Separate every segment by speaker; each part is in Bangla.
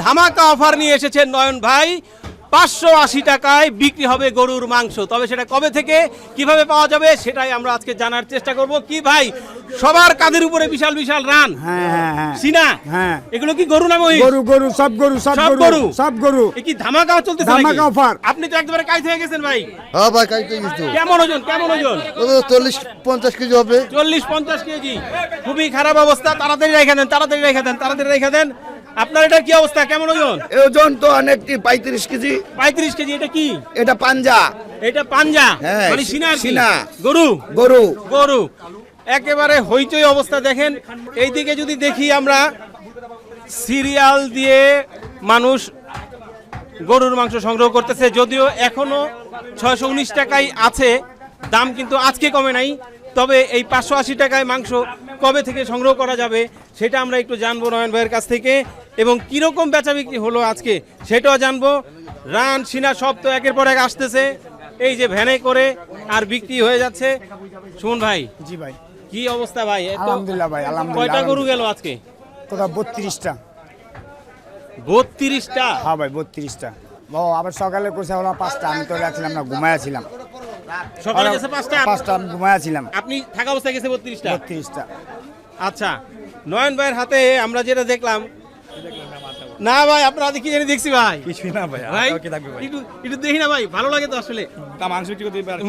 Speaker 1: ধামাকা অফার নিয়ে এসেছেন নয়ন ভাই। পাঁচশো আশি টাকায় বিক্রি হবে গরুর মাংস। তবে সেটা কবে থেকে কীভাবে পাওয়া যাবে সেটাই আমরা আজকে জানার চেষ্টা করব। কি ভাই সবার কাঁধের উপরে বিশাল বিশাল রান।
Speaker 2: হ্যাঁ হ্যাঁ হ্যাঁ।
Speaker 1: সিনা
Speaker 2: হ্যাঁ।
Speaker 1: এগুলো কি গরু না
Speaker 2: গরু গরু সব গরু সব গরু? সব গরু।
Speaker 1: কি ধামাকা চলতেছে
Speaker 2: ধামাকা অফার।
Speaker 1: আপনি তো একবারে কাইতে হয়ে গেছেন ভাই?
Speaker 3: হ্যাঁ ভাই কাইতে গেছি?
Speaker 1: কেমন ওজন কেমন ওজন?
Speaker 3: তো চল্লিশ পঞ্চাশ কেজি হবে।
Speaker 1: চল্লিশ পঞ্চাশ কেজি। খুবই খারাপ অবস্থা। তাড়াতাড়ি রেখে দেন তাড়াতাড়ি রেখে দেন তাড়াতাড়ি রেখে দেন। আপনার এটা কি অবস্থা? কেমন ওজন?
Speaker 4: ওজন তো অনেকটি পঁয়ত্রিশ কেজি।
Speaker 1: পঁয়ত্রিশ কেজি এটা কি?
Speaker 4: এটা পাঞ্জা।
Speaker 1: এটা পাঞ্জা?
Speaker 4: হ্যাঁ,
Speaker 1: মানে সিনা
Speaker 4: সিনা।
Speaker 1: গরু?
Speaker 4: গরু।
Speaker 1: গরু। একেবারে হইচই অবস্থা দেখেন। এইদিকে যদি দেখি আমরা সিরিয়াল দিয়ে মানুষ গরুর মাংস সংগ্রহ করতেছে যদিও এখনও ছয়শো উনিশ টাকাই আছে। দাম কিন্তু আজকে কমে নাই। তবে এই পাঁচশো আশি টাকায় মাংস কবে থেকে সংগ্রহ করা যাবে সেটা আমরা একটু জানব নয়ন ভাইয়ের কাছ থেকে। এবং কীরকম বেচা বিক্রি হলো আজকে সেটাও জানব। রান সিনা সব তো একের পর এক আসতেছে। এই যে ভ্যানে করে আর বিক্রি হয়ে যাচ্ছে। সুমন ভাই
Speaker 2: জি ভাই।
Speaker 1: কি অবস্থা ভাই?
Speaker 2: আলহামদুলিল্লাহ ভাই আলহামদুলিল্লাহ
Speaker 1: কয়টা গরু গেল আজকে?
Speaker 2: কোথাও বত্রিশটা।
Speaker 1: বত্রিশটা?
Speaker 2: হ্যাঁ ভাই বত্রিশটা। ও আবার সকালে কোথাও হলো পাঁচটা আমি তো রাখছিলাম না ঘুমায়াছিলাম
Speaker 1: সকালে গেছে পাঁচটা?
Speaker 2: পাঁচটা আমি ঘুমায়াছিলাম
Speaker 1: আপনি থাকা অবস্থায় গেছে বত্রিশটা?
Speaker 2: বত্রিশটা।
Speaker 1: আচ্ছা নয়ন ভাইয়ের হাতে আমরা যেটা দেখলাম না ভাই আপনার কি জানি দেখছি ভাই?
Speaker 5: কিছুই না ভাই
Speaker 1: ভাই একটু একটু দেখি না ভাই ভালো লাগে তো আসলে।
Speaker 5: তা মাংস বিক্রি করতে পারে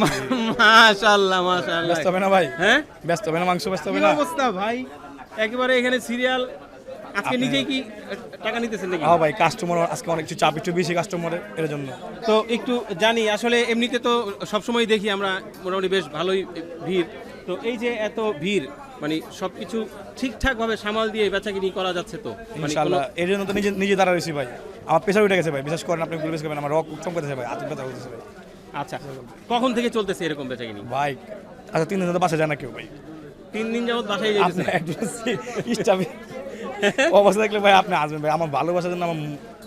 Speaker 1: মাশাআল্লাহ মাশাআল্লাহ।
Speaker 5: ব্যস্ত হবে না ভাই?
Speaker 1: হ্যাঁ?
Speaker 5: ব্যস্ত হবে না মাংস ব্যস্ত হবে না?
Speaker 1: অবস্থা ভাই? একেবারে এখানে সিরিয়াল আজকে নিজেই কি টাকা নিতেছেন নাকি?
Speaker 5: হ্যাঁ ভাই কাস্টমার আজকে অনেক কিছু চাপ একটু বেশি কাস্টমারের এর জন্য।
Speaker 1: তো একটু জানি আসলে এমনিতে তো সবসময় দেখি আমরা মোটামুটি বেশ ভালোই ভিড়। তো এই যে এত ভিড় মানে সবকিছু ঠিকঠাক ভাবে সামাল দিয়ে বেচাকিনি করা যাচ্ছে তো? মানে
Speaker 5: ইনশাআল্লাহ এর জন্য তো নিজে নিজে দাঁড়া রয়েছি ভাই। আমার প্রেশার উঠে গেছে ভাই বিশেষ করেন আপনি গুলো করবেন আমার রক চমকাতেছে ভাই আতঙ্ক ব্যথা হতেছে ভাই।
Speaker 1: আচ্ছা কখন থেকে চলতেছে এরকম বেচাকিনি?
Speaker 5: ভাই আচ্ছা তিন দিন ধরে বাসা যায় না কেউ ভাই।
Speaker 1: তিন দিন যাবত বাসায়
Speaker 5: স্টাফে অবস্থা দেখলে ভাই আপনি আসবেন ভাই আমার ভালোবাসার জন্য আমার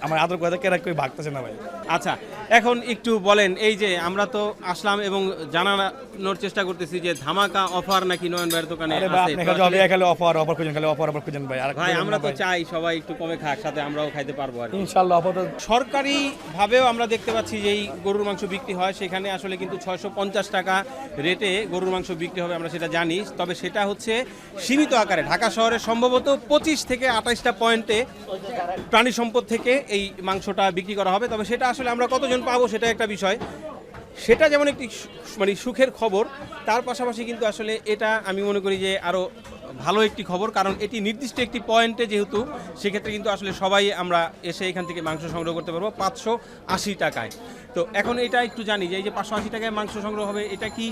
Speaker 5: আমার আদর কথা কেরা কেউ ভাগতেছে না ভাই।
Speaker 1: আচ্ছা এখন একটু বলেন এই যে আমরা তো আসলাম এবং জানানোর চেষ্টা করতেছি যে ধামাকা অফার নাকি নয়ন ভাইয়ের দোকানে আছে
Speaker 5: খালি খালি অফার অফার খুঁজেন খালি অফার অফার খুঁজেন ভাই আর
Speaker 1: ভাই আমরা তো চাই সবাই একটু কমে খাক সাথে আমরাও খাইতে পারব আর
Speaker 5: ইনশাআল্লাহ অফার
Speaker 1: সরকারি ভাবেও আমরা দেখতে পাচ্ছি যে এই গরুর মাংস বিক্রি হয় সেখানে আসলে কিন্তু ছয়শো পঞ্চাশ টাকা রেটে গরুর মাংস বিক্রি হবে আমরা সেটা জানি। তবে সেটা হচ্ছে সীমিত আকারে ঢাকা শহরে সম্ভবত পঁচিশ থেকে আঠাশটা পয়েন্টে প্রাণী সম্পদ থেকে এই মাংসটা বিক্রি করা হবে। তবে সেটা আসলে আমরা কতজন পাবো সেটা একটা বিষয়। সেটা যেমন একটি মানে সুখের খবর, তার পাশাপাশি কিন্তু আসলে এটা আমি মনে করি যে আরও ভালো একটি খবর, কারণ এটি নির্দিষ্ট একটি পয়েন্টে যেহেতু, সেক্ষেত্রে কিন্তু আসলে সবাই আমরা এসে এখান থেকে মাংস সংগ্রহ করতে পারব পাঁচশো আশি টাকায়। তো এখন এটা একটু জানি যে এই যে পাঁচশো আশি টাকায় মাংস সংগ্রহ হবে, এটা কি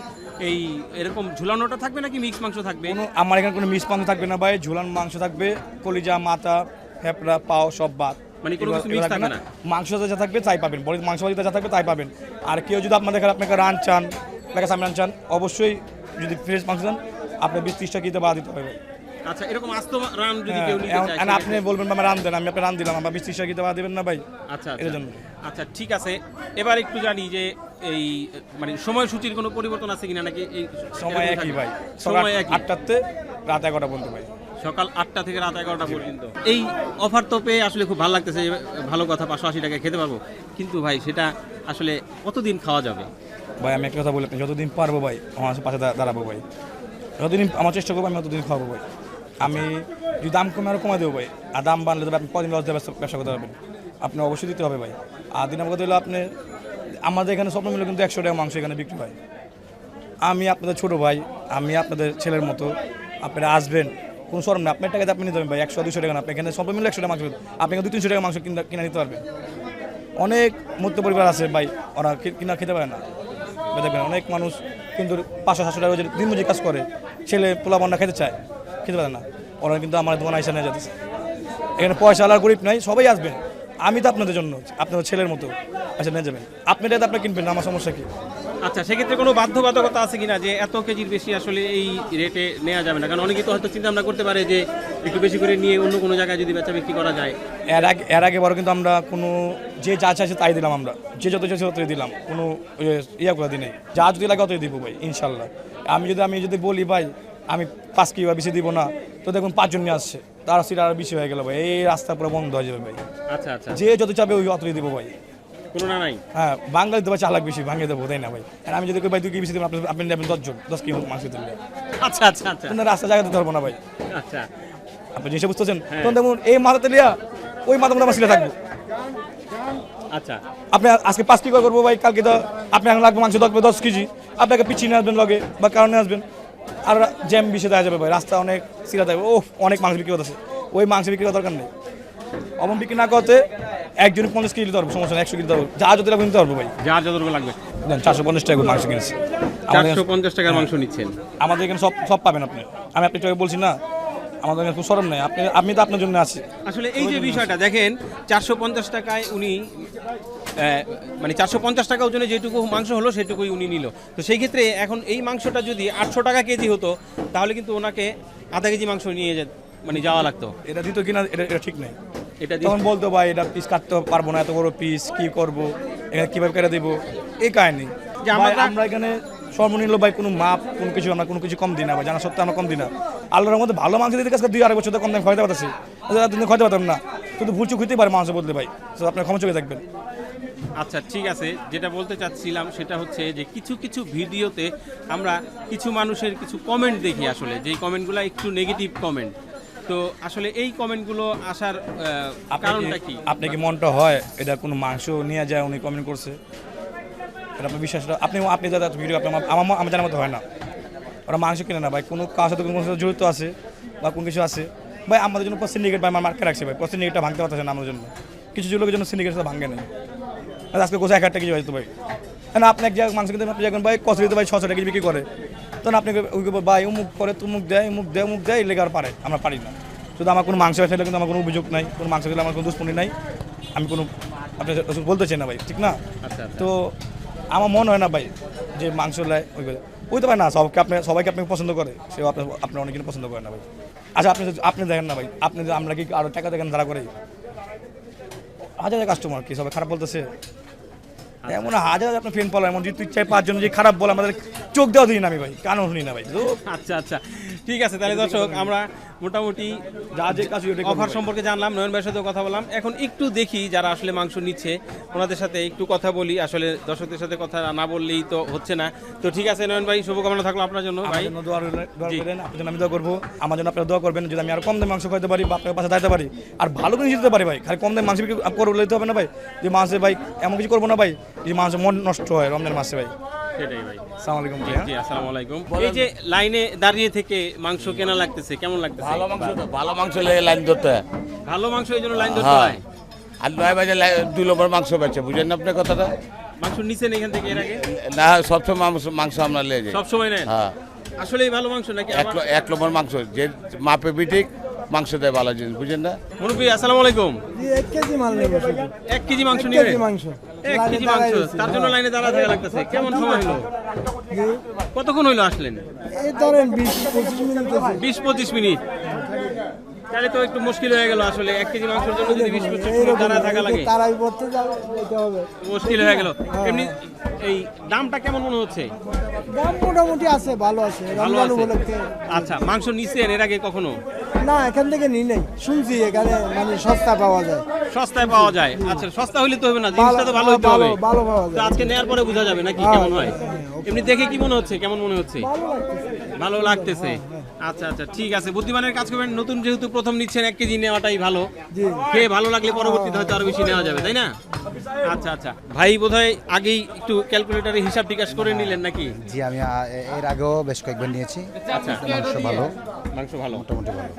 Speaker 1: এই এরকম ঝুলানোটা থাকবে নাকি মিক্স মাংস থাকবে?
Speaker 5: আমার এখানে কোনো মিস মাংস থাকবে না ভাই, ঝুলান মাংস থাকবে, কলিজা, মাথা ফেপড়া পাও, সব বাদ।
Speaker 1: মানে কোনো কিছু
Speaker 5: এগুলো
Speaker 1: থাকবে না?
Speaker 5: মাংস যা থাকবে তাই পাবেন। বড় মাংস বাড়িতে যা থাকবে তাই পাবেন। আর কেউ যদি আপনাদের এখানে আপনাকে রান চান আপনাকে সামনে রান চান অবশ্যই যদি ফ্রেশ মাংস চান আপনার বিশ ত্রিশটা কিতে বাদ দিতে হবে।
Speaker 1: আচ্ছা এরকম আস্ত রান যদি
Speaker 5: হ্যাঁ,
Speaker 1: কেউ নিতে চায়
Speaker 5: এখন আপনি বলবেন আমার রান দেন আমি আপনার রান দিলাম আমার বিশ ত্রিশটা কিতে বাদ দেবেন না ভাই?
Speaker 1: আচ্ছা
Speaker 5: এর
Speaker 1: আচ্ছা।
Speaker 5: জন্য।
Speaker 1: আচ্ছা ঠিক আছে। এবার একটু জানি যে এই মানে সময়সূচির কোনো পরিবর্তন আছে কিনা নাকি এই
Speaker 5: সময় একই ভাই।
Speaker 1: সময় একই।
Speaker 5: আটটাতে রাত এগারোটা বলতে ভাই।
Speaker 1: সকাল আটটা থেকে রাত এগারোটা পর্যন্ত। এই অফার তো পেয়ে আসলে খুব ভালো লাগতেছে ভালো কথা, পাঁচশো আশি টাকায় খেতে পারব। কিন্তু ভাই, সেটা আসলে কতদিন খাওয়া যাবে?
Speaker 5: ভাই, আমি একটা কথা বলি যতদিন পারব ভাই, আমার পাশে দাঁড়াবো ভাই। যতদিন, আমার চেষ্টা করব আমি ততদিন খাওয়াবো ভাই। আমি যদি দাম কমে আরও কমে দেবো ভাই, আর দাম বাড়লে আপনি কদিন লস দিয়ে ব্যবসা- করতে পারবেন। আপনি অবশ্যই দিতে হবে ভাই। আর দিন কথা হলো আপনি, আমাদের এখানে স্বপ্ন মিলে কিন্তু একশো টাকা মাংস এখানে বিক্রি হয়। আমি আপনাদের ছোট ভাই, আমি আপনাদের ছেলের মতো, আপনারা আসবেন কোনো শরম না আপনার টাকাতে আপনি নিতে পারবেন ভাই, একশো দুশো টাকা আপনি এখানে সব মিলে একশো টাকা মাংস আপনি দু তিনশো টাকা মাংস কিনা কিনে নিতে পারবেন। অনেক মধ্য পরিবার আছে ভাই, ওরা কিনা খেতে পারে না। দেখবেন, অনেক মানুষ কিন্তু পাঁচশো, সাতশো টাকা দিন মজুরি কাজ করে, ছেলে পোলা বন্যা খেতে চায়, খেতে পারে না। ওরা কিন্তু আমার দোকান আইসা নিয়ে যাচ্ছে। এখানে পয়সা আলার গরিব নাই, সবাই আসবেন আমি তো আপনাদের জন্য, আপনাদের ছেলের মতো আচ্ছা নিয়ে যাবেন। আপনি এটা আপনি কিনবেন আমার সমস্যা কি?
Speaker 1: আচ্ছা সেক্ষেত্রে কোনো বাধ্যবাধকতা আছে কিনা যে এত কেজির বেশি আসলে এই রেটে নেওয়া যাবে না? কারণ অনেকে তো হয়তো চিন্তা ভাবনা করতে পারে যে একটু বেশি করে নিয়ে অন্য কোনো জায়গায় যদি বেচা বিক্রি করা যায়।
Speaker 5: এর আগে এর আগে বড় কিন্তু আমরা কোনো যে যা চাইছে তাই দিলাম আমরা। যে যত চাইছে ততই দিলাম। কোনো ইয়ে করে দিই নাই। যা যদি লাগে ততই দিব ভাই ইনশাল্লাহ। আমি যদি আমি যদি বলি ভাই আমি পাঁচ কিলো বেশি দিব না তো দেখুন পাঁচজন নিয়ে আসছে। তার সিট আর বেশি হয়ে গেল ভাই। এই রাস্তা পুরো বন্ধ হয়ে যাবে ভাই।
Speaker 1: আচ্ছা আচ্ছা।
Speaker 5: যে যত চাবে ওই অতই দেবো ভাই।
Speaker 1: নাই?
Speaker 5: হ্যাঁ বাঙালি চালাক বেশি দেবো তাই না ভাই। আর আমি যদি কই ভাই তুই কি বেশি আপনি আপনি নেবেন দশজন দশ কিলো মাংস দিলে।
Speaker 1: আচ্ছা আচ্ছা আচ্ছা।
Speaker 5: রাস্তা না ভাই।
Speaker 1: আচ্ছা।
Speaker 5: আপনি জিনিসটা বুঝতেছেন তখন দেখুন এই মাথাতে লিয়া ওই মাথা মধ্যে আমার থাকব।
Speaker 1: আচ্ছা।
Speaker 5: আপনি আজকে পাঁচ কি করব ভাই কালকে তো আপনি এখন লাগবে মাংস লাগবে দশ কেজি। আপনাকে পিছিয়ে নিয়ে আসবেন লগে বা কারণে আসবেন। আর জ্যাম বেশি দেওয়া যাবে ভাই রাস্তা অনেক সিরা থাকবে ও অনেক মাংস বিক্রি করতেছে ওই মাংস বিক্রি করার দরকার নেই। অমন বিক্রি না করতে একজন পঞ্চাশ কেজি পারব সমস্যা একশো কেজি পারব। যা যদি লাগবে নিতে পারব ভাই।
Speaker 1: যা যতটুকু লাগবে
Speaker 5: চারশো পঞ্চাশ টাকা মাংস কিনেছি।
Speaker 1: চারশো পঞ্চাশ টাকার মাংস নিচ্ছেন।
Speaker 5: আমাদের এখানে সব সব পাবেন আপনি। আমি আপনি টাকা বলছি না আমাদের কোনো সরম নেই। আপনি আপনি তো আপনার জন্য আছি।
Speaker 1: আসলে এই যে বিষয়টা দেখেন চারশো পঞ্চাশ টাকায় উনি মানে চারশো পঞ্চাশ টাকা ওজনে যেটুকু মাংস হলো সেটুকুই উনি নিল। তো সেই ক্ষেত্রে এখন এই মাংসটা যদি আটশো টাকা কেজি হতো তাহলে কিন্তু ওনাকে আধা কেজি মাংস নিয়ে যে মানে যাওয়া লাগতো।
Speaker 5: এটা দিত কিনা এটা এটা ঠিক নেই।
Speaker 1: এটা
Speaker 5: তখন বলতো ভাই এটা পিস কাটতে পারব না এত বড় পিস কি করব? এখানে কীভাবে কেটে দেবো? এই কাহিনি।
Speaker 1: আমরা-
Speaker 5: এখানে সর্বনিম্ন ভাই কোনো মাপ কোনো কিছু আমরা কোনো কিছু কম দিই না ভাই জানা সত্ত্বেও আমরা কম দিই না। আল্লাহর মধ্যে ভালো মাংস দিতে কাছে দুই আড়াই বছর কম দাম খাইতে পারতেছি। দিন খাইতে পারতাম না। শুধু ভুল চুক হইতে পারে মাংস বলতে ভাই। তো আপনার ক্ষমা চোখে দেখবেন
Speaker 1: আচ্ছা ঠিক আছে। যেটা বলতে চাচ্ছিলাম সেটা হচ্ছে যে কিছু কিছু ভিডিওতে আমরা কিছু মানুষের কিছু কমেন্ট দেখি আসলে। যেই কমেন্টগুলো একটু নেগেটিভ কমেন্ট তো আসলে এই কমেন্টগুলো আসার কারণটা কি?
Speaker 5: আপনি কি মনটা হয় এটা কোনো মাংস নিয়ে যায় উনি কমেন্ট করছে? এটা আপনার বিশ্বাসটা আপনি আপনি যারা ভিডিও আপনার আমার আমার জানার মতো হয় না। ওরা মাংস কিনে না ভাই কোনো কার সাথে কোনো সাথে জড়িত আছে বা কোনো কিছু আছে ভাই আমাদের জন্য সিন্ডিকেট ভাই আমার মার্কে রাখছে ভাই সিন্ডিকেটটা ভাঙতে পারতেছে না আমাদের জন্য। কিছু কিছু লোকের জন্য সিন্ডিকেট ভাঙে নেই। আজকে কোথায় এক হাজার টাকা কেজি হয়তো ভাই? না আপনি এক জায়গায় মাংস কিনতে আপনি যখন ভাই কচুরিতে ভাই ছশো টাকা কেজি বিক্রি করে। তখন আপনি ভাই অমুক করে তুমুক দেয় মুখ দেয় মুখ দেয় লেগে আর পারে? আমরা পারি না। শুধু আমার কোনো মাংস খেলে কিন্তু আমার কোনো অভিযোগ নাই কোনো মাংস খেলে আমার কোনো দুষ্পনি নাই। আমি কোনো আপনি বলতে চাই না ভাই ঠিক না?
Speaker 1: আচ্ছা আচ্ছা।
Speaker 5: তো আমার মনে হয় না ভাই যে মাংস লাই ওই ওই তো ভাই না সবকে আপনি সবাইকে আপনি পছন্দ করে সেও আপনার আপনি অনেকে পছন্দ করে না ভাই। আচ্ছা আপনি আপনি দেখেন না ভাই আপনি আমরা কি আরও টাকা দেখেন তারা করে? হাজার কাস্টমার কি সবাই খারাপ বলতেছে? এমন হাজার হাজার আপনার ফ্রেন্ড বলো এমন যদি তুই চাই পাঁচজন যে খারাপ বলে আমাদের চোখ দেওয়া দিই না আমি ভাই কানও শুনি না ভাই।
Speaker 1: আচ্ছা আচ্ছা। ঠিক আছে তাহলে দর্শক আমরা মোটামুটি
Speaker 5: যা যে কাজ
Speaker 1: অফার সম্পর্কে জানলাম নয়ন ভাইয়ের সাথেও কথা বললাম। এখন একটু দেখি যারা আসলে মাংস নিচ্ছে ওনাদের সাথে একটু কথা বলি। আসলে দর্শকদের সাথে কথা না বললেই তো হচ্ছে না। তো ঠিক আছে নয়ন ভাই শুভকামনা থাকল আপনার জন্য ভাই।
Speaker 5: আপনার জন্য আমি দোয়া করব। আমার জন্য আপনারা দোয়া করবেন যদি আমি আর কম দামে মাংস খাইতে পারি বা আপনার পাশে দাঁড়াতে পারি। আর ভালো জিনিস দিতে পারি ভাই। খালি কম দামে মাংস বিক্রি করে হবে না ভাই। যে মাংসে ভাই এমন কিছু করব না ভাই যে মাংস মন নষ্ট হয় রমজান মাসে ভাই।
Speaker 1: সেটাই ভাই।
Speaker 5: সালাম আলাইকুম?
Speaker 1: জি আসসালামু আলাইকুম। এই যে লাইনে দাঁড়িয়ে থেকে মাংস কেনা লাগতেছে কেমন লাগতেছে?
Speaker 6: ভালো মাংস তো ভালো মাংস লেগে লাইন ধরতে হয়।
Speaker 1: ভালো মাংস এই জন্য লাইন ধরতে
Speaker 6: হ্যাঁ।
Speaker 1: হয়?
Speaker 6: আর নয় বাজে দুই নম্বর মাংস বেচে বুঝেন না আপনার কথাটা?
Speaker 1: মাংস নিছেন এখান থেকে এর আগে?
Speaker 6: না সবসময় মাংস মাংস আমরা লেগে যাই।
Speaker 1: সব নেন?
Speaker 6: হ্যাঁ।
Speaker 1: আসলেই ভালো মাংস নাকি
Speaker 6: এক নম্বর মাংস যে মাপে বিঠিক মাংস দেয় ভালো জিনিস বুঝেন না?
Speaker 1: মুরব্বী আসসালামু আলাইকুম।
Speaker 7: এক কেজি মাল নেব
Speaker 1: এক কেজি মাংস নিবেন
Speaker 7: মাংস।
Speaker 1: এক কেজি মাংস?
Speaker 7: রয়েছি।
Speaker 1: তার জন্য লাইনে দাঁড়া থাকা লাগতেছে। কেমন সময় হলো? কতক্ষণ হইল আসলেন?
Speaker 7: এই ধরেন বিশ পঁচিশ মিনিট
Speaker 1: বিশ পঁচিশ মিনিট। তাহলে তো একটু মুশকিল হয়ে গেল আসলে। এক কেজি মাংসের জন্য যদি বিশ পঁচিশ মিনিট দাঁড়া থাকা লাগে।
Speaker 7: তারাই পড়তে হবে।
Speaker 1: মুশকিল হয়ে গেল। এমনি এই দামটা কেমন মনে হচ্ছে?
Speaker 7: দাম মোটামুটি আছে ভালো আছে।
Speaker 1: ভালো আছে। আচ্ছা মাংস নিছেন এর আগে কখনো?
Speaker 7: না এখান থেকে নিই নাই। শুনছি এখানে মানে সস্তা পাওয়া যায়।
Speaker 1: সস্তায় পাওয়া যায়। আচ্ছা সস্তা হলে তো হবে না জিনিসটা তো ভালো হইতে হবে।
Speaker 7: ভালো পাওয়া যায়।
Speaker 1: আজকে নেয়ার পরে বোঝা যাবে নাকি
Speaker 7: হ্যাঁ,
Speaker 1: কেমন হয়
Speaker 7: হ্যাঁ,
Speaker 1: এমনি দেখে কি মনে হচ্ছে? কেমন মনে হচ্ছে?
Speaker 7: ভালো লাগতেছে।
Speaker 1: ভালো লাগতেছে। আচ্ছা আচ্ছা ঠিক আছে। বুদ্ধিমানের কাজ করবেন। নতুন যেহেতু প্রথম নিচ্ছেন এক কেজি নেওয়াটাই ভালো। খেয়ে ভালো লাগলে পরবর্তীতে হয়তো আরও বেশি নেওয়া যাবে তাই না? আচ্ছা আচ্ছা। ভাই বোধহয় আগেই একটু ক্যালকুলেটারে হিসাব বিকাশ করে নিলেন নাকি?
Speaker 8: জি আমি এর আগেও বেশ কয়েকবার নিয়েছি।
Speaker 1: আচ্ছা।
Speaker 8: মাংস ভালো।
Speaker 1: মাংস ভালো।
Speaker 8: মোটামুটি ভালো।